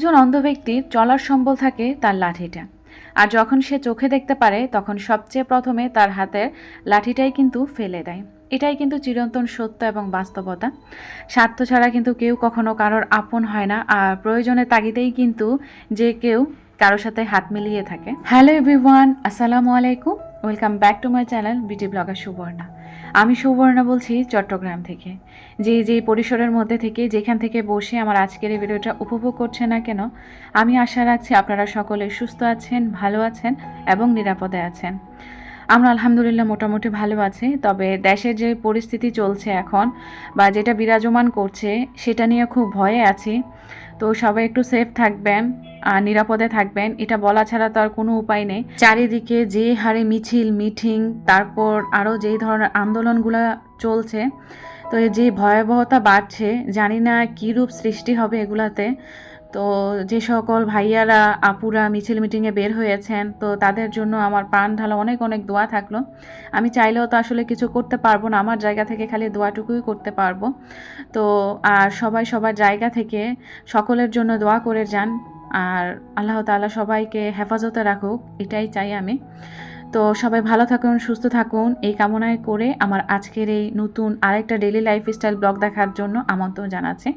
একজন অন্ধ ব্যক্তির চলার সম্বল থাকে তার লাঠিটা। আর যখন সে চোখে দেখতে পারে, তখন সবচেয়ে প্রথমে তার হাতের লাঠিটাই কিন্তু ফেলে দেয়। এটাই কিন্তু চিরন্তন সত্য এবং বাস্তবতা। স্বার্থ ছাড়া কিন্তু কেউ কখনো কারোর আপন হয় না। আর প্রয়োজনে তাগিদেই কিন্তু যে কেউ কারোর সাথে হাত মিলিয়ে থাকে। হ্যালো এভরিওয়ান আসসালামু আলাইকুম। Welcome back to my channel beauty blogger Subarna আমি সুবর্ণা বলছি চট্টগ্রাম থেকে। যে যে পরিসরের মধ্যে থেকে, যেখান থেকে বসে আমার আজকের এই ভিডিওটা উপভোগ করছে না কেন, আমি আশা রাখছি আপনারা সকলে সুস্থ আছেন, ভালো আছেন এবং নিরাপদে আছেন। আমরা আলহামদুলিল্লাহ মোটামুটি ভালো আছি, তবে দেশের যে পরিস্থিতি চলছে এখন বা যেটা বিরাজমান করছে, সেটা নিয়ে খুব ভয়ে আছি। তো সবাই একটু সেফ থাকবেন আর নিরাপদে থাকবেন। এটা বলা ছাড়া তো আর কোনো উপায় নেই। চারিদিকে যে হারে মিছিল মিটিং তারপর আরও যেই ধরনের আন্দোলনগুলো চলছে, তো এই যে ভয়াবহতা বাড়ছে, জানি না কী রূপ সৃষ্টি হবে এগুলাতে তো যে সকল ভাইয়ারা, আপুরা মিছিল মিটিংয়ে বের হয়েছেন, তো তাদের জন্য আমার প্রাণ ঢালা অনেক অনেক দোয়া থাকল। আমি চাইলেও তো আসলে কিছু করতে পারব না, আমার জায়গা থেকে খালি দোয়াটুকুই করতে পারব। তো আর সবাই সবার জায়গা থেকে সকলের জন্য দোয়া করে যান, আর আল্লাহ তাআলা সবাইকে হেফাজতে রাখুক, এটাই চাই আমি। তো সবাই ভালো থাকুন, সুস্থ থাকুন। এই কামনায় করে আমার আজকের এই নতুন আরেকটা ডেলি লাইফস্টাইল ব্লগ দেখার জন্য আমন্ত্রণ জানাচ্ছে।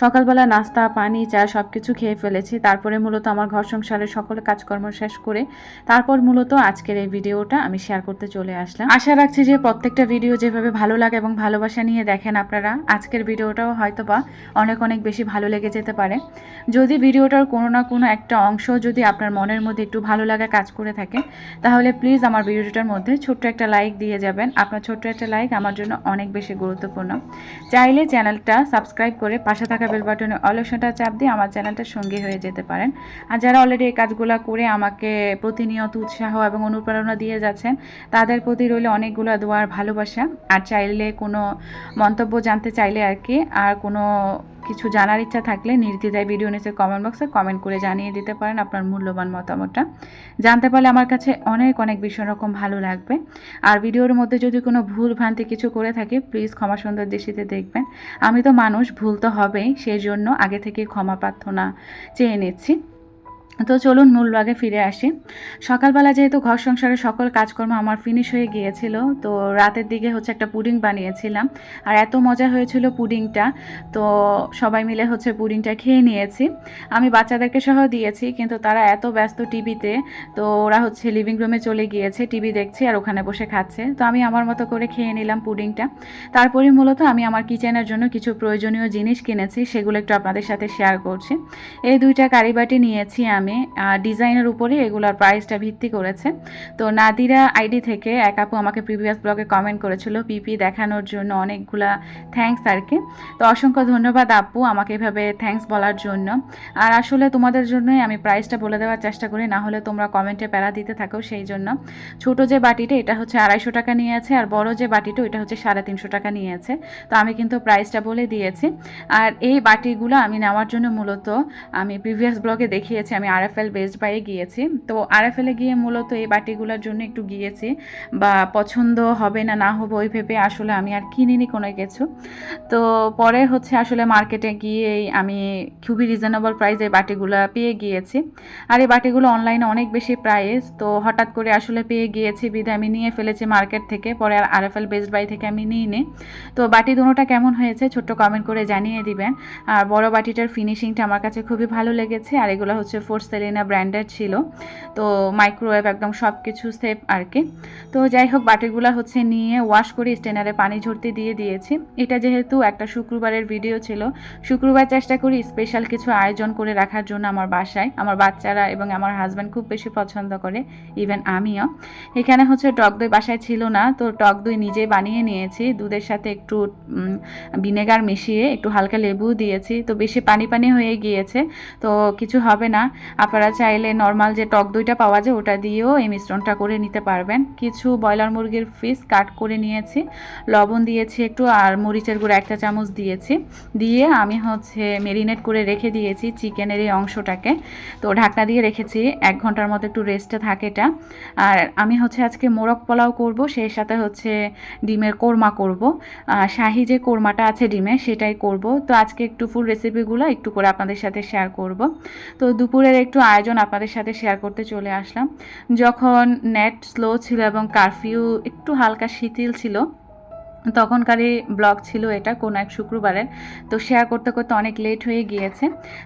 সকালবেলা নাস্তা, পানি, চা সব কিছু খেয়ে ফেলেছি। তারপরে মূলত আমার ঘর সংসারের সকল কাজকর্ম শেষ করে তারপর মূলত আজকের এই ভিডিওটা আমি শেয়ার করতে চলে আসলাম। আশা রাখছি যে প্রত্যেকটা ভিডিও যেভাবে ভালো লাগে এবং ভালোবাসা নিয়ে দেখেন আপনারা, আজকের ভিডিওটাও হয়তো বা অনেক অনেক বেশি ভালো লেগে যেতে পারে। যদি ভিডিওটার কোনো না কোনো একটা অংশ যদি আপনার মনের মধ্যে একটু ভালো লাগা কাজ করে থাকে, তাহলে প্লিজ আমার ভিডিওটার মধ্যে ছোট্ট একটা লাইক দিয়ে যাবেন। আপনার ছোট্ট একটা লাইক আমার জন্য অনেক বেশি গুরুত্বপূর্ণ। চাইলে চ্যানেলটা সাবস্ক্রাইব করে পাশে থাকা বেল বাটনে অলেশনটা চাপ দিয়ে আমার চ্যানেলটা সঙ্গী হয়ে যেতে পারেন। আর যারা অলরেডি এই কাজগুলো করে আমাকে প্রতিনিয়ত উৎসাহ এবং অনুপ্রেরণা দিয়ে যাচ্ছেন, তাদের প্রতি রইলে অনেকগুলো দোয়ার ভালোবাসা। আর চাইলে কোনো মন্তব্য জানতে চাইলে আর কি, আর কোনো কিছু জানার ইচ্ছা থাকলে নির্দ্বিধায় ভিডিও নিচে কমেন্ট বক্সে কমেন্ট করে জানিয়ে দিতে পারেন আপনার মূল্যবান মতামতটা। জানতে পারলে আমার কাছে অনেক অনেক ভীষণ রকম ভালো লাগবে। আর ভিডিওর মধ্যে যদি কোনো ভুল ভ্রান্তি কিছু করে থাকে প্লিজ ক্ষমা সুন্দর দৃষ্টিতে দেখবেন। আমি তো মানুষ, ভুল তো হবেই সেই জন্য আগে থেকে ক্ষমা প্রার্থনা চেয়ে নিচ্ছি। তো চলুন মূল ভাগে ফিরে আসি। সকালবেলা যেহেতু ঘর সংসারের সকল কাজকর্ম আমার ফিনিশ হয়ে গিয়েছিল, তো রাতের দিকে হচ্ছে একটা পুডিং বানিয়েছিলাম। আর এত মজা হয়েছিল পুডিংটা, তো সবাই মিলে হচ্ছে পুডিংটা খেয়ে নিয়েছি। আমি বাচ্চাদেরকে সহ দিয়েছি, কিন্তু তারা এত ব্যস্ত টিভিতে, তো ওরা হচ্ছে লিভিং রুমে চলে গিয়েছে, টিভি দেখছে আর ওখানে বসে খাচ্ছে। তো আমি আমার মতো করে খেয়ে নিলাম পুডিংটা। তারপরে মূলত আমি আমার কিচেনের জন্য কিছু প্রয়োজনীয় জিনিস কিনেছি, সেগুলো একটু আপনাদের সাথে শেয়ার করছি। এই দুইটা কারিবাটি নিয়েছি আমি। ডিজাইনের উপরে এগুলোর প্রাইসটা ভিত্তি করেছে। তো নাদিরা আইডি থেকে এক আপু আমাকে প্রিভিয়াস ব্লগে কমেন্ট করেছিল, পিপি, দেখানোর জন্য অনেকগুলা থ্যাঙ্কস আর কি। তো অসংখ্য ধন্যবাদ আপু আমাকে এভাবে থ্যাঙ্কস বলার জন্য। আর আসলে তোমাদের জন্যই আমি প্রাইসটা বলে দেওয়ার চেষ্টা করি, না হলে তোমরা কমেন্টে প্যারা দিতে থাকো সেই জন্য। ছোট যে বাটিটা, এটা হচ্ছে আড়াইশো টাকা নিয়েছে, আর বড় যে বাটিটা, ওইটা হচ্ছে সাড়ে তিনশো টাকা নিয়েছে। তো আমি কিন্তু প্রাইসটা বলে দিয়েছি। আর এই বাটিগুলো আমি নেওয়ার জন্য মূলত আমি প্রিভিয়াস ব্লগে দেখিয়েছি, আমি আরএফএল বেস্ট বাইয়ে গিয়েছি। তো আরএফএলে গিয়ে মূলত এই বাটিগুলোর জন্য একটু গিয়েছি বা পছন্দ হবে না না হবে ওই ভেবে আসলে আমি আর কিনিনি কোনো কিছু। তো পরে হচ্ছে আসলে মার্কেটে গিয়েই আমি খুবই রিজনেবল প্রাইসে বাটিগুলো পেয়ে গিয়েছি। আর এই বাটিগুলো অনলাইনে অনেক বেশি প্রাইস তো হঠাৎ করে আসলে পেয়ে গিয়েছি বিধে আমি নিয়ে ফেলেছি মার্কেট থেকে, পরে আর আরএফএল বেস্ট বাই থেকে আমি নিই নি তো বাটি দুটোটা কেমন হয়েছে ছোট্ট কমেন্ট করে জানিয়ে দিবেন। আর বড় বাটিটার ফিনিশিংটা আমার কাছে খুবই ভালো লেগেছে, আর এগুলো হচ্ছে ফোর সেলিনা ব্র্যান্ডের ছিল। তো মাইক্রোওয়েভ একদম সব কিছু সেফ আর কি তো যাই হোক বাটিগুলো হচ্ছে নিয়ে ওয়াশ করে স্টেনারে পানি ঝরতে দিয়ে দিয়েছি। এটা যেহেতু একটা শুক্রবারের ভিডিও ছিল, শুক্রবার চেষ্টা করি স্পেশাল কিছু আয়োজন করে রাখার জন্য আমার বাসায়। আমার বাচ্চারা এবং আমার হাজব্যান্ড খুব বেশি পছন্দ করে ইভেন আমিও। এখানে হচ্ছে টক দই বাসায় ছিল না, তো টক দই নিজেই বানিয়ে নিয়েছি। দুধের সাথে একটু ভিনেগার মিশিয়ে একটু হালকা লেবু দিয়েছি। তো বেশি পানি পানি হয়ে গিয়েছে, তো কিছু হবে না। আপনারা চাইলে নর্মাল যে টক দইটা পাওয়া যায়, ওটা দিয়েও এই মিশ্রণটা করে নিতে পারবেন। কিছু ব্রয়লার মুরগির ফিস কাট করে নিয়েছি। লবণ দিয়েছি একটু আর মরিচের গুঁড়ো একটা চামচ দিয়েছি। দিয়ে আমি হচ্ছে মেরিনেট করে রেখে দিয়েছি চিকেনের এই অংশটাকে। তো ঢাকনা দিয়ে রেখেছি, এক ঘণ্টার মতো একটু রেস্টে থাকে এটা। আর আমি হচ্ছে আজকে মোরগ পোলাও করব, সেই সাথে হচ্ছে ডিমের কোরমা করব। শাহি যে কোরমাটা আছে ডিমে, সেটাই করব। তো আজকে একটু ফুল রেসিপিগুলো একটু করে আপনাদের সাথে শেয়ার করব। তো দুপুরের একটু আয়োজন আপনাদের সাথে শেয়ার করতে চলে আসলাম। যখন নেট স্লো ছিল এবং কারফিউ একটু হালকা শিথিল ছিল তখনকারই ব্লগ ছিল এটা, কোনো এক শুক্রবারের। তো শেয়ার করতে করতে অনেক লেট হয়ে গিয়েছে।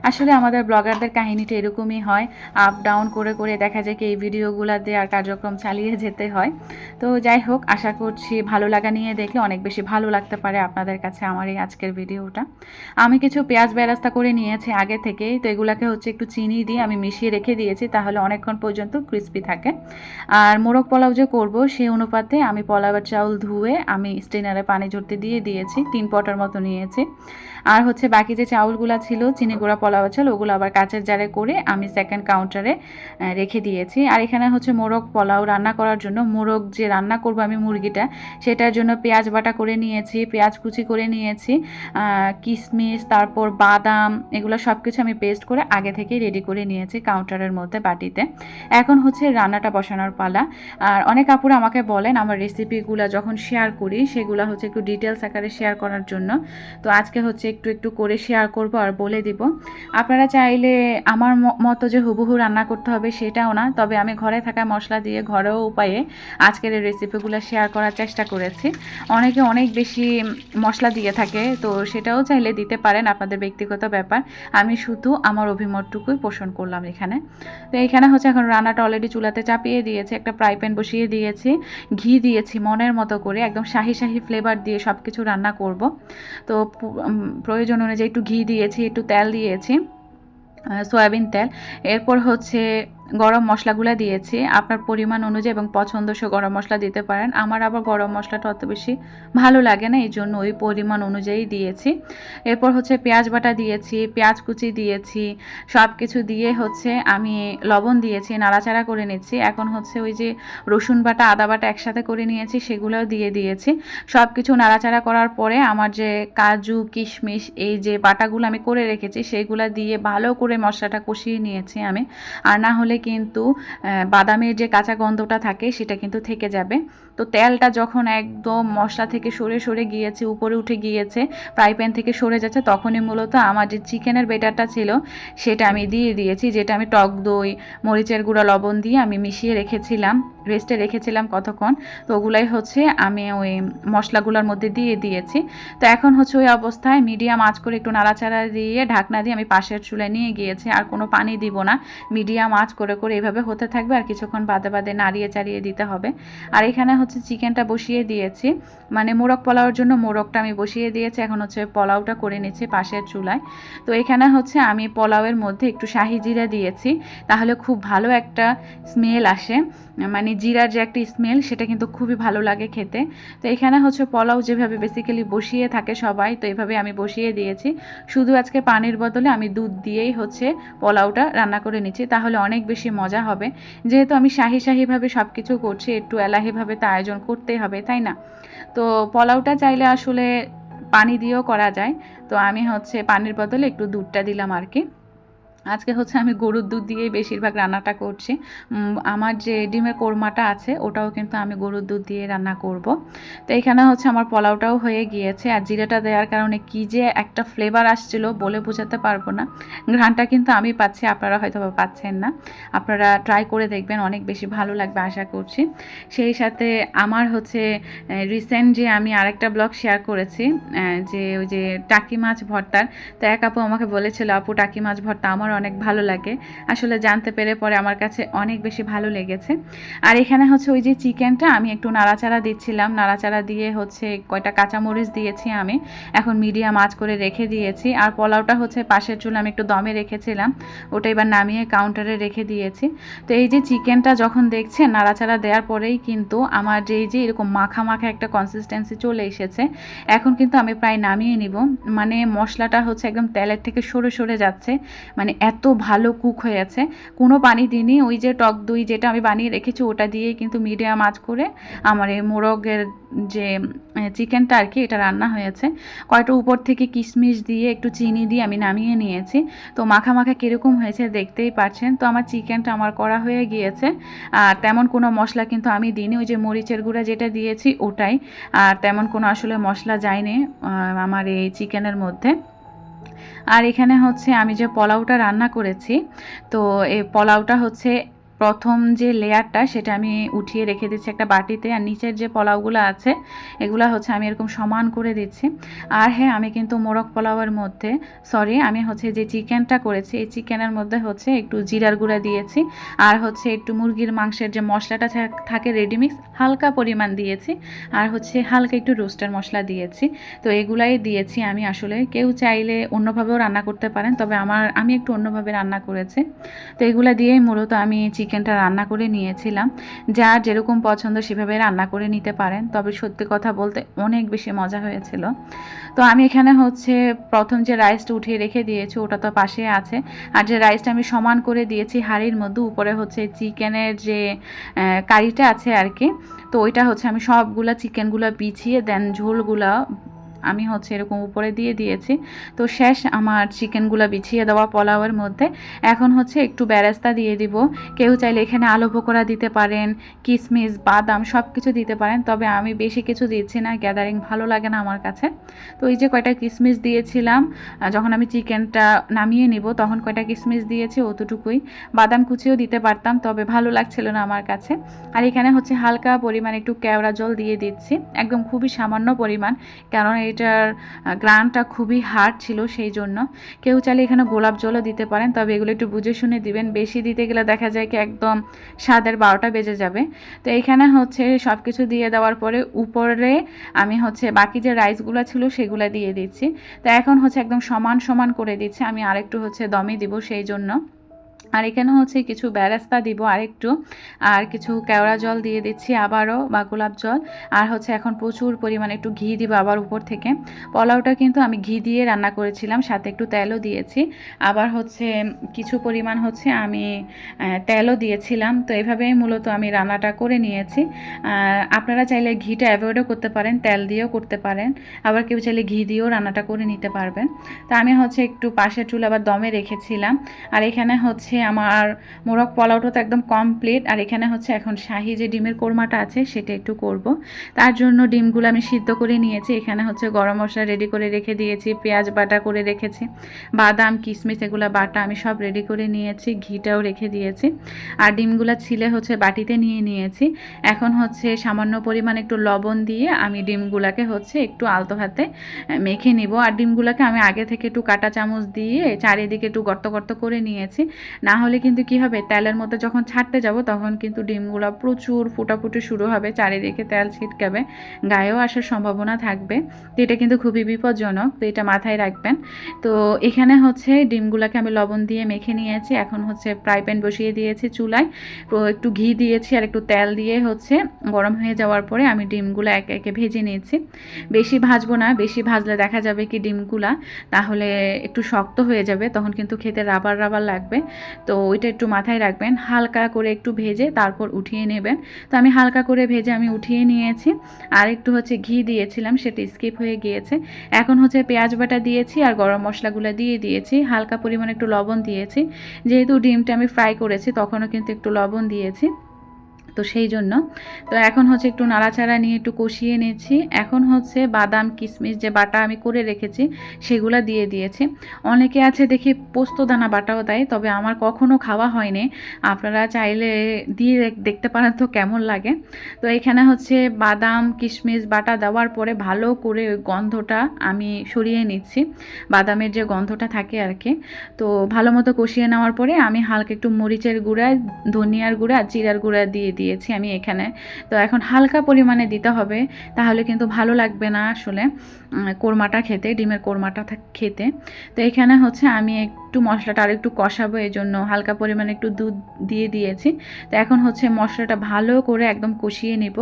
আসলে আমাদের ব্লগারদের কাহিনীটা এরকমই হয় আপ ডাউন করে করে দেখা যায় কি এই ভিডিওগুলো দিয়ে আর কার্যক্রম চালিয়ে যেতে হয়। তো যাই হোক, আশা করছি ভালো লাগা নিয়ে দেখলে অনেক বেশি ভালো লাগতে পারে আপনাদের কাছে আমার এই আজকের ভিডিওটা। আমি কিছু পেঁয়াজ বেরাস্তা করে নিয়েছি আগে থেকেই, তো এগুলাকে হচ্ছে একটু চিনি দিয়ে আমি মিশিয়ে রেখে দিয়েছি, তাহলে অনেকক্ষণ পর্যন্ত ক্রিস্পি থাকে। আর মোরগ পোলাও যে করব, সেই অনুপাতে আমি পোলাওয়ের চাউল ধুয়ে আমি স্টেনারে পানি ঝরতে দিয়ে দিয়েছি, তিন পটার মতো নিয়েছি। আর হচ্ছে বাকি যে চাউলগুলো ছিল, চিনি গুঁড়া, পোলাও চাল, ওগুলো আবার কাঁচের জারে করে আমি সেকেন্ড কাউন্টারে রেখে দিয়েছি। আর এখানে হচ্ছে মোরগ পোলাও রান্না করার জন্য, মোরগ যে রান্না করব আমি মুরগিটা, সেটার জন্য পেঁয়াজ বাটা করে নিয়েছি, পেঁয়াজ কুচি করে নিয়েছি কিশমিশ তারপর বাদাম, এগুলো সব কিছু আমি পেস্ট করে আগে থেকেই রেডি করে নিয়েছি কাউন্টারের মধ্যে বাটিতে। এখন হচ্ছে রান্নাটা বসানোর পালা। আর অনেক আপুরা আমাকে বলেন, আমার রেসিপিগুলো যখন শেয়ার করি, সেগুলো হচ্ছে একটু ডিটেলস আকারে শেয়ার করার জন্য। তো আজকে হচ্ছে একটু একটু করে শেয়ার করব আর বলে দিব। আপনারা চাইলে আমার মতো যে হুবহু রান্না করতে হবে সেটাও না, তবে আমি ঘরে থাকা মশলা দিয়ে ঘরোয়া উপায়ে আজকের এই রেসিপিগুলো শেয়ার করার চেষ্টা করেছি। অনেকে অনেক বেশি মশলা দিয়ে থাকে, তো সেটাও চাইলে দিতে পারেন আপনাদের ব্যক্তিগত ব্যাপার। আমি শুধু আমার অভিমতটুকুই পোষণ করলাম এখানে। তো এখানে হচ্ছে এখন রান্নাটা অলরেডি চুলাতে চাপিয়ে দিয়েছি, একটা ফ্রাই প্যান বসিয়ে দিয়েছি, ঘি দিয়েছি মনের মতো করে, একদম শাহি শাহি ফ্লেভার দিয়ে সব কিছু রান্না করব। তো প্রয়োজন অনুযায়ী একটু ঘি দিয়েছি, একটু তেল দিয়েছি সয়াবিন তেল। এরপর হচ্ছে গরম মশলাগুলো দিয়েছি। আপনার পরিমাণ অনুযায়ী এবং পছন্দসই গরম মশলা দিতে পারেন। আমার আবার গরম মশলাটা অত বেশি ভালো লাগে না, এই জন্য ওই পরিমাণ অনুযায়ী দিয়েছি। এরপর হচ্ছে পেঁয়াজ বাটা দিয়েছি, পেঁয়াজ কুচি দিয়েছি সব কিছু দিয়ে হচ্ছে আমি লবণ দিয়েছি, নাড়াচাড়া করে নিচ্ছি। এখন হচ্ছে ওই যে রসুন বাটা, আদা বাটা একসাথে করে নিয়েছি, সেগুলোও দিয়ে দিয়েছি। সব কিছু নাড়াচাড়া করার পরে আমার যে কাজু, কিশমিশ, এই যে বাটাগুলো আমি করে রেখেছি সেইগুলো দিয়ে ভালো করে মশলাটা কষিয়ে নিয়েছি আমি। আর না হলে কিন্তু বাদামের যে কাঁচা গন্ধটা থাকে সেটা কিন্তু থেকে যাবে। তো তেলটা যখন একদম মশলা থেকে সরে সরে গিয়েছে, উপরে উঠে গিয়েছে, ফ্রাই প্যান থেকে সরে যাচ্ছে, তখনই মূলত আমার যে চিকেনের বেটারটা ছিল, সেটা আমি দিয়ে দিয়েছি, যেটা আমি টক দই, মরিচের গুঁড়া, লবণ দিয়ে আমি মিশিয়ে রেখেছিলাম, রেস্টে রেখেছিলাম কতক্ষণ। তো ওগুলাই হচ্ছে আমি ওই মশলাগুলোর মধ্যে দিয়ে দিয়েছি। তো এখন হচ্ছে ওই অবস্থায় মিডিয়াম আঁচ করে একটু নাড়াচাড়া দিয়ে ঢাকনা দিয়ে আমি পাশের চুলায় নিয়ে গিয়েছি, আর কোনো পানি দিব না। মিডিয়াম আঁচ করে করে এভাবে হতে থাকবে, আর কিছুক্ষণ বাদে বাদে নাড়িয়ে চাড়িয়ে দিতে হবে। আর এখানে হচ্ছে চিকেনটা বসিয়ে দিয়েছি। মানে মোরগ পোলাওর জন্য মোরগটা আমি বসিয়ে দিয়েছি। এখন হচ্ছে পোলাওটা করে নিচ্ছি পাশের চুলায়। তো এখানে হচ্ছে আমি পোলাওয়ের মধ্যে একটু শাহি জিরা দিয়েছি। তাহলে খুব ভালো একটা স্মেল আসে। মানে জিরার যে একটা স্মেল, সেটা কিন্তু খুবই ভালো লাগে খেতে। তো এখানে হচ্ছে পোলাও যেভাবে বেসিক্যালি বসিয়ে থাকে সবাই, তো এভাবে আমি বসিয়ে দিয়েছি। শুধু আজকে পানির বদলে আমি দুধ দিয়েই হচ্ছে পোলাওটা রান্না করে নিচ্ছি। তাহলে অনেক বেশি মজা হবে। যেহেতু আমি শাহি শাহিভাবে সব কিছু করছি, একটু এলাহিভাবে তা আয়োজন করতেই হবে, তাই না? তো পোলাওটা চাইলে আসলে পানি দিয়েও করা যায়। তো আমি হচ্ছে পানির বদলে একটু দুধটা দিলাম আর কি। আজকে হচ্ছে আমি গরুর দুধ দিয়েই বেশিরভাগ রান্নাটা করছি। আমার যে ডিমের কোরমাটা আছে, ওটাও কিন্তু আমি গরুর দুধ দিয়ে রান্না করব। তো এখানে হচ্ছে আমার পোলাওটাও হয়ে গিয়েছে। আর জিরাটা দেওয়ার কারণে কি যে একটা ফ্লেভার আসছিল বলে বোঝাতে পারব না। ঘ্রাণটা কিন্তু আমি পাচ্ছি, আপনারা হয়তো পাচ্ছেন না। আপনারা ট্রাই করে দেখবেন, অনেক বেশি ভালো লাগবে আশা করছি। সেই সাথে আমার হচ্ছে রিসেন্ট যে আমি আরেকটা ব্লগ শেয়ার করেছি যে ওই যে টাকি মাছ ভর্তার, তো এক আপু আমাকে বলেছিল, আপু, টাকি মাছ ভর্তা আমার অনেক ভালো লাগে। আসলে জানতে পেরে পরে আমার কাছে অনেক বেশি ভালো লেগেছে। আর এখানে হচ্ছে ওই যে চিকেনটা আমি একটু নাড়াচাড়া দিচ্ছিলাম। নাড়াচাড়া দিয়ে হচ্ছে কয়টা কাঁচামরিচ দিয়েছি আমি। এখন মিডিয়াম আঁচ করে রেখে দিয়েছি। আর পোলাওটা হচ্ছে পাশের চুল আমি একটু দমে রেখেছিলাম। ওটা এবার নামিয়ে কাউন্টারে রেখে দিয়েছি। তো এই যে চিকেনটা যখন দেখছেন নাড়াচাড়া দেওয়ার পরেই কিন্তু আমার যে যে এরকম মাখা মাখা একটা কনসিস্টেন্সি চলে এসেছে, এখন কিন্তু আমি প্রায় নামিয়ে নিব। মানে মশলাটা হচ্ছে একদম তেলের থেকে সরে সরে যাচ্ছে। মানে এত ভালো কুক হয়েছে কোনো পানি দিইনি, ওই যে টক দই যেটা আমি বানিয়ে রেখেছি, ওটা দিয়েই কিন্তু মিডিয়াম আঁচ করে আমার এই মোরগের যে চিকেনটা আর কি, এটা রান্না হয়েছে। কয়টা উপর থেকে কিশমিশ দিয়ে, একটু চিনি দিয়ে আমি নামিয়ে নিয়েছি। তো মাখা মাখা কীরকম হয়েছে দেখতেই পাচ্ছেন। তো আমার চিকেনটা আমার করা হয়ে গিয়েছে। আর তেমন কোনো মশলা কিন্তু আমি দিইনি, ওই যে মরিচের গুঁড়া যেটা দিয়েছি, ওটাই। আর তেমন কোনো আসলে মশলা যায়নি আমার এই চিকেনের মধ্যে। আর এখানে হচ্ছে আমি যে পোলাওটা রান্না করেছি তো এই পোলাওটা হচ্ছে প্রথম যে লেয়ারটা সেটা আমি উঠিয়ে রেখে দিচ্ছি একটা বাটিতে, আর নিচের যে পোলাওগুলো আছে, এগুলো হচ্ছে আমি এরকম সমান করে দিচ্ছি। আর হ্যাঁ আমি কিন্তু মোরগ পোলাওয়ের মধ্যে সরি আমি হচ্ছে যে চিকেনটা করেছি, এই চিকেনের মধ্যে হচ্ছে একটু জিরার গুঁড়া দিয়েছি, আর হচ্ছে একটু মুরগির মাংসের যে মশলাটা থাকে রেডিমিক্স হালকা পরিমাণ দিয়েছি, আর হচ্ছে হালকা একটু রোস্টার মশলা দিয়েছি। তো এগুলাই দিয়েছি আমি আসলে, কেউ চাইলে অন্যভাবেও রান্না করতে পারেন, তবে আমার, আমি একটু অন্যভাবে রান্না করেছি। তো এগুলা দিয়েই মূলত আমি চিকেনটা রান্না করে নিয়েছিলাম। যা যেরকম পছন্দ সেভাবে রান্না করে নিতে পারেন। তবে সত্যি কথা বলতে অনেক বেশি মজা হয়েছিল। তো আমি এখানে হচ্ছে প্রথম যে রাইসটা উঠিয়ে রেখে দিয়েছি, ওটা তো পাশে আছে। আর যে রাইসটা আমি সমান করে দিয়েছি হাঁড়ির মধ্যে, উপরে হচ্ছে চিকেনের যে কারিটা আছে আর কি, তো ওইটা হচ্ছে আমি সবগুলা চিকেনগুলো বিছিয়ে দেন ঝোলগুলা আমি হচ্ছে এরকম উপরে দিয়ে দিয়েছি। তো শেষ আমার চিকেনগুলো বিছিয়ে দেওয়া পোলাওয়ের মধ্যে। এখন হচ্ছে একটু বেরেস্তা দিয়ে দিব। কেউ চাইলে এখানে আলু পকোড়া দিতে পারেন কিশমিশ বাদাম সব কিছু দিতে পারেন। তবে আমি বেশি কিছু দিচ্ছি না গ্যাদারিং ভালো লাগে না আমার কাছে। তো এই যে কয়টা কিশমিশ দিয়েছিলাম যখন আমি চিকেনটা নামিয়ে নিব তখন কয়টা কিশমিশ দিয়েছি অতটুকুই। বাদাম কুচিও দিতে পারতাম, তবে ভালো লাগছিল না আমার কাছে। আর এখানে হচ্ছে হালকা পরিমাণ একটু কেওড়া জল দিয়ে দিচ্ছি, একদম খুবই সামান্য পরিমাণ। কারণ এটার গ্রানটা খুবই হার্ড ছিল সেই জন্য। কেউ চাইলে এখানে গোলাপ জলও দিতে পারেন, তবে এগুলো একটু বুঝে শুনে দিবেন। বেশি দিতে গেলে দেখা যায় কি একদম স্বাদের বারোটা বেজে যাবে। তো এখানে হচ্ছে সব কিছু দিয়ে দেওয়ার পরে উপরে আমি হচ্ছে বাকি যে রাইসগুলো ছিল সেগুলো দিয়ে দিচ্ছি। তো এখন হচ্ছে একদম সমান সমান করে দিচ্ছি। আমি আরেকটু হচ্ছে দমে দিব সেই জন্য। আর এখানে হচ্ছে কিছু বেরেস্তা দিব আরেকটু, আর কিছু কেওড়া জল দিয়ে দিচ্ছি আবারও, বা গোলাপ জল। আর হচ্ছে এখন প্রচুর পরিমাণে একটু ঘি দিব আবার উপর থেকে। পোলাওটা কিন্তু আমি ঘি দিয়ে রান্না করেছিলাম, সাথে একটু তেলও দিয়েছি। আবার হচ্ছে কিছু পরিমাণ হচ্ছে আমি তেলও দিয়েছিলাম। তো এভাবেই মূলত আমি রান্নাটা করে নিয়েছি। আপনারা চাইলে ঘিটা অ্যাভয়েডও করতে পারেন, তেল দিয়েও করতে পারেন। আবার কেউ চাইলে ঘি দিয়েও রান্নাটা করে নিতে পারবেন। তো আমি হচ্ছে একটু পাশের চুল আবার দমে রেখেছিলাম। আর এখানে হচ্ছে আমার মোরগ পোলাওটা তো একদম কমপ্লিট আর এখানে হচ্ছে এখন শাহি যে ডিমের কোরমাটা আছে সেটা একটু করব। তার জন্য ডিমগুলো আমি সিদ্ধ করে নিয়েছি, এখানে হচ্ছে গরম মশলা রেডি করে রেখে দিয়েছি, পেঁয়াজ বাটা করে রেখেছি, বাদাম, কিশমিশ, এগুলো বাটা আমি সব রেডি করে নিয়েছি, ঘিটাও রেখে দিয়েছি, আর ডিমগুলো ছিলে হচ্ছে বাটিতে নিয়ে নিয়েছি। এখন হচ্ছে সামান্য পরিমাণ একটু লবণ দিয়ে আমি ডিমগুলোকে হচ্ছে একটু আলতো হাতে মেখে নিব, আর ডিমগুলোকে আমি আগে থেকে একটু কাটা চামচ দিয়ে চারিদিকে একটু গর্ত গর্ত করে নিয়েছি না হলে কিন্তু কি হবে? তেলের মধ্যে যখন ছাড়তে যাব, তখন কিন্তু ডিমগুলো প্রচুর ফুটাফুটি শুরু হবে, চারিদিকে তেল ছিটকাবে, গায়েও আসার সম্ভাবনা থাকবে। তো এটা কিন্তু খুবই বিপজ্জনক, তো এটা মাথায় রাখবেন। তো এখানে হচ্ছে ডিমগুলোকে আমি লবণ দিয়ে মেখে নিয়েছি, এখন হচ্ছে ফ্রাই প্যান বসিয়ে দিয়েছি চুলায়। একটু ঘি দিয়েছি আর একটু তেল দিয়ে হচ্ছে গরম হয়ে যাওয়ার পরে আমি ডিমগুলো একে একে ভেজে নিয়েছি। বেশি ভাজবো না, বেশি ভাজলে দেখা যাবে কি ডিমগুলা তাহলে একটু শক্ত হয়ে যাবে, তখন কিন্তু খেতে রাবার রাবার লাগবে। তো ওইটা একটু মাথায় রাখবেন। হালকা করে একটু ভেজে তারপর উঠিয়ে নেবেন। তো আমি হালকা করে ভেজে আমি উঠিয়ে নিয়েছি। আর একটু হচ্ছে ঘি দিয়েছিলাম, সেটা স্কিপ হয়ে গিয়েছে। এখন হচ্ছে পেঁয়াজ বাটা দিয়েছি আর গরম মশলাগুলো দিয়ে দিয়েছি। হালকা পরিমাণে একটু লবণ দিয়েছি। যেহেতু ডিমটা আমি ফ্রাই করেছি, তখনও কিন্তু একটু লবণ দিয়েছি। তো সেই জন্য। তো এখন হচ্ছে একটু নাড়াচাড়া নিয়ে একটু কষিয়ে নিয়েছি এখন হচ্ছে বাদাম কিশমিশ যে বাটা আমি করে রেখেছি, সেগুলো দিয়ে দিয়েছি। অনেকে আছে দেখি পোস্তদানা বাটাও দেয়, তবে আমার কখনো খাওয়া হয়নি। আপনারা চাইলে দিয়ে দেখতে পারেন তো কেমন লাগে। তো এখানে হচ্ছে বাদাম কিশমিশ বাটা দেওয়ার পরে ভালো করে গন্ধটা আমি সরিয়ে নিচ্ছি। বাদামের যে গন্ধটা থাকে আর কি তো ভালো মতো কষিয়ে নেওয়ার পরে আমি হালকা একটু মরিচের গুঁড়া, ধনিয়ার গুঁড়া, জিরার গুঁড়া দিয়ে দিয়েছি আমি এখানে। তো এখন হালকা পরিমাণে দিতে হবে, তাহলে কিন্তু ভালো লাগবে না আসলে। কোরমাটা খেতে, ডিমের কোরমাটা খেতে। তো এখানে হচ্ছে আমি একটু মশলাটা আর একটু কষাবো এই জন্য হালকা পরিমাণে একটু দুধ দিয়ে দিয়েছি। তো এখন হচ্ছে মশলাটা ভালো করে একদম কষিয়ে নেব।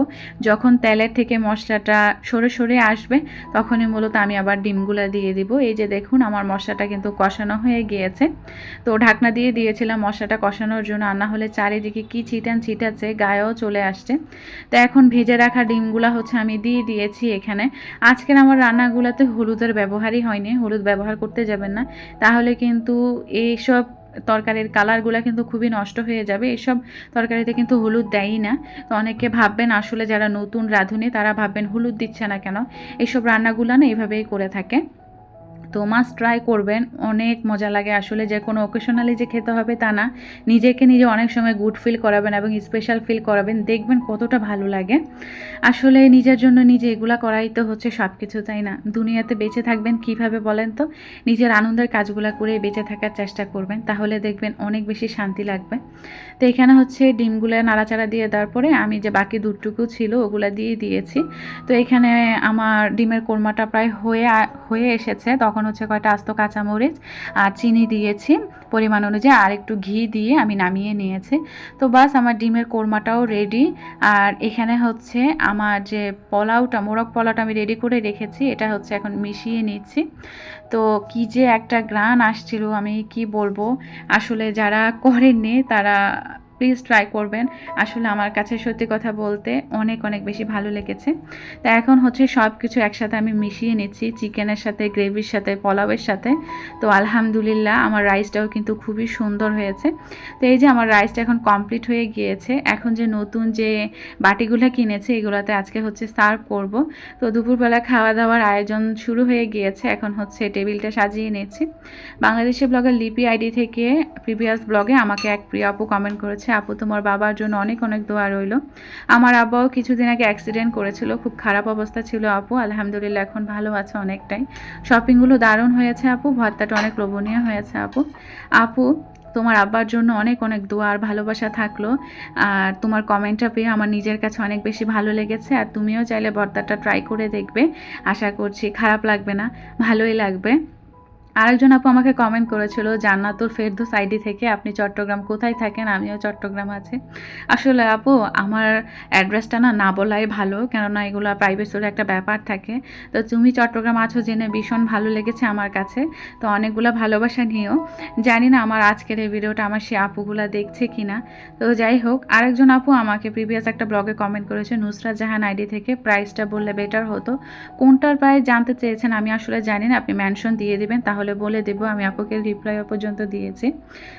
যখন তেলের থেকে মশলাটা সরে সরে আসবে, তখনই মূলত আমি আবার ডিমগুলো দিয়ে দিব। এই যে দেখুন, আমার মশলাটা কিন্তু কষানো হয়ে গিয়েছে। তো ঢাকনা দিয়ে দিয়েছিলাম মশলাটা কষানোর জন্য, আর না হলে চারিদিকে কি ছিটান ছিটাচ্ছে, গায়েও চলে আসছে। তো এখন ভেজে রাখা ডিমগুলো হচ্ছে আমি দিয়ে দিয়েছি এখানে। আজকের আমার রান্নাগুলোতে হলুদের ব্যবহারই হয়নি, হলুদ ব্যবহার করতে যাবেন না। তাহলে কিন্তু এইসব তরকারির কালারগুলো কিন্তু খুবই নষ্ট হয়ে যাবে। এসব তরকারিতে কিন্তু হলুদ দেয়ই না। তো অনেকে ভাববেন আসলে যারা নতুন রাঁধুনি তারা ভাববেন হলুদ দিচ্ছে না কেন? এইসব রান্নাগুলো না এইভাবেই করে থাকে। তো মাস্ট ট্রাই করবেন। অনেক মজা লাগে। আসলে যে কোনো অকেশনালি যে খেতে হবে তা না। নিজেকে নিজে অনেক সময় গুড ফিল করাবেন এবং স্পেশাল ফিল করাবেন। দেখবেন কতটা ভালো লাগে। আসলে নিজের জন্য নিজে এগুলা করাই তো হচ্ছে সব কিছু তাই না? দুনিয়াতে বেঁচে থাকবেন কীভাবে বলেন তো? নিজের আনন্দের কাজগুলো করে বেঁচে থাকার চেষ্টা করবেন। তাহলে দেখবেন অনেক বেশি শান্তি লাগবে। তো এখানে হচ্ছে ডিমগুলো নাড়াচাড়া দিয়ে দেওয়ার পরে আমি যে বাকি দুধটুকু ছিল ওগুলা দিয়ে দিয়েছি। তো এখানে আমার ডিমের কোরমাটা প্রায় হয়ে হয়ে এসেছে। তখন হচ্ছে কয়টা আস্ত কাঁচামরিচ আর চিনি দিয়েছি। পরিমাণ অনুযায়ী আর একটু ঘি দিয়ে আমি নামিয়ে নিয়েছি। তো বাস আমার ডিমের কোরমাটাও রেডি আর এখানে হচ্ছে আমার যে পোলাওটা, মোরগ পোলাওটা আমি রেডি করে রেখেছি। এটা হচ্ছে এখন মিশিয়ে নিচ্ছি। তো কি যে একটা গ্রান আসছিল, আমি কি বলব? আসলে যারা করেননি তারা প্লিজ ট্রাই করবেন। আসলে আমার কাছে সত্যি কথা বলতে অনেক অনেক বেশি ভালো লেগেছে। তা এখন হচ্ছে সব কিছু একসাথে আমি মিশিয়ে নিচ্ছি, চিকেনের সাথে, গ্রেভির সাথে, পোলাওয়ের সাথে। তো আলহামদুলিল্লাহ আমার রাইসটাও কিন্তু খুবই সুন্দর হয়েছে। তো এই যে আমার রাইসটা এখন কমপ্লিট হয়ে গিয়েছে, এখন যে নতুন যে বাটিগুলো কিনেছে, এগুলোতে আজকে হচ্ছে সার্ভ করব। তো দুপুরবেলা খাওয়া দাওয়ার আয়োজন শুরু হয়ে গিয়েছে, এখন হচ্ছে টেবিলটা সাজিয়ে নিয়েছি বাংলাদেশি ব্লগের লিপি আইডি থেকে প্রিভিয়াস ব্লগে আমাকে এক প্রিয় আপু কমেন্ট করেছে আপু, তোমার বাবার জন্য অনেক অনেক দোয়া রইল। আমার আব্বাও কিছুদিন আগে অ্যাক্সিডেন্ট করেছিল, খুব খারাপ অবস্থা ছিল আপু। আলহামদুলিল্লাহ, এখন ভালো আছে অনেকটাই। শপিংগুলো দারুণ হয়েছে আপু, ভর্তাটা অনেক লোভনীয় হয়েছে আপু। আপু, তোমার আব্বার জন্য অনেক অনেক দোয়া আর ভালোবাসা থাকল। আর তোমার কমেন্টটা পেয়ে আমার নিজের কাছে অনেক বেশি ভালো লেগেছে। আর তুমিও চাইলে ভর্তাটা ট্রাই করে দেখবে। আশা করছি খারাপ লাগবে না, ভালোই লাগবে। আরেকজন আপু আমাকে কমেন্ট করেছিল, জান্নাতুল ফেরদৌস আইডি থেকে আপনি চট্টগ্রাম কোথায় থাকেন? আমিও চট্টগ্রাম আছে। আসলে আপু, আমার অ্যাড্রেসটা না না বলাই ভালো, কেননা এগুলো প্রাইভেসির একটা ব্যাপার থাকে। তো তুমি চট্টগ্রাম আছো জেনে ভীষণ ভালো লেগেছে আমার কাছে। তো অনেকগুলো ভালোবাসা নিয়েও জানি না আমার আজকের এই ভিডিওটা আমার সে আপুগুলা দেখছে কি না তো যাই হোক, আরেকজন আপু আমাকে প্রিভিয়াস একটা ব্লগে কমেন্ট করেছে নুসরাত জাহান আইডি থেকে প্রাইসটা বললে বেটার হতো। কোনটার প্রাইস জানতে চেয়েছেন আমি আসলে জানি না, আপনি মেনশন দিয়ে দেবেন, তাহলে বলে দেবো। আমি আপুকে রিপ্লাই পর্যন্ত দিয়েছি।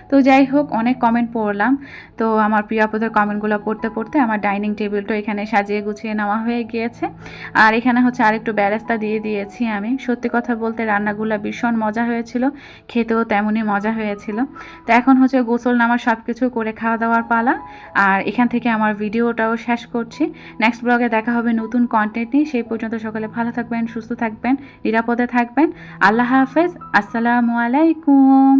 তো যাই হোক, অনেক কমেন্ট পড়লাম। তো আমার প্রিয় আপুদের কমেন্টগুলো পড়তে পড়তে আমার ডাইনিং টেবিলটা এখানে সাজিয়ে গুছিয়ে নেওয়া হয়ে গিয়েছে। আর এখানে হচ্ছে আরেকটু ব্যারেস্তা দিয়ে দিয়েছি আমি। সত্যি কথা বলতে রান্নাগুলো ভীষণ মজা হয়েছিল। খেতেও তেমনই মজা হয়েছিল। তো এখন হচ্ছে গোসল নামার সব কিছু করে খাওয়া দাওয়ার পালা। আর এখান থেকে আমার ভিডিওটাও শেষ করছি। নেক্সট ব্লগে দেখা হবে নতুন কন্টেন্ট নিয়ে। সেই পর্যন্ত সকালে ভালো থাকবেন, সুস্থ থাকবেন, নিরাপদে থাকবেন। আল্লাহ হাফেজ। আসসালামু আলাইকুম।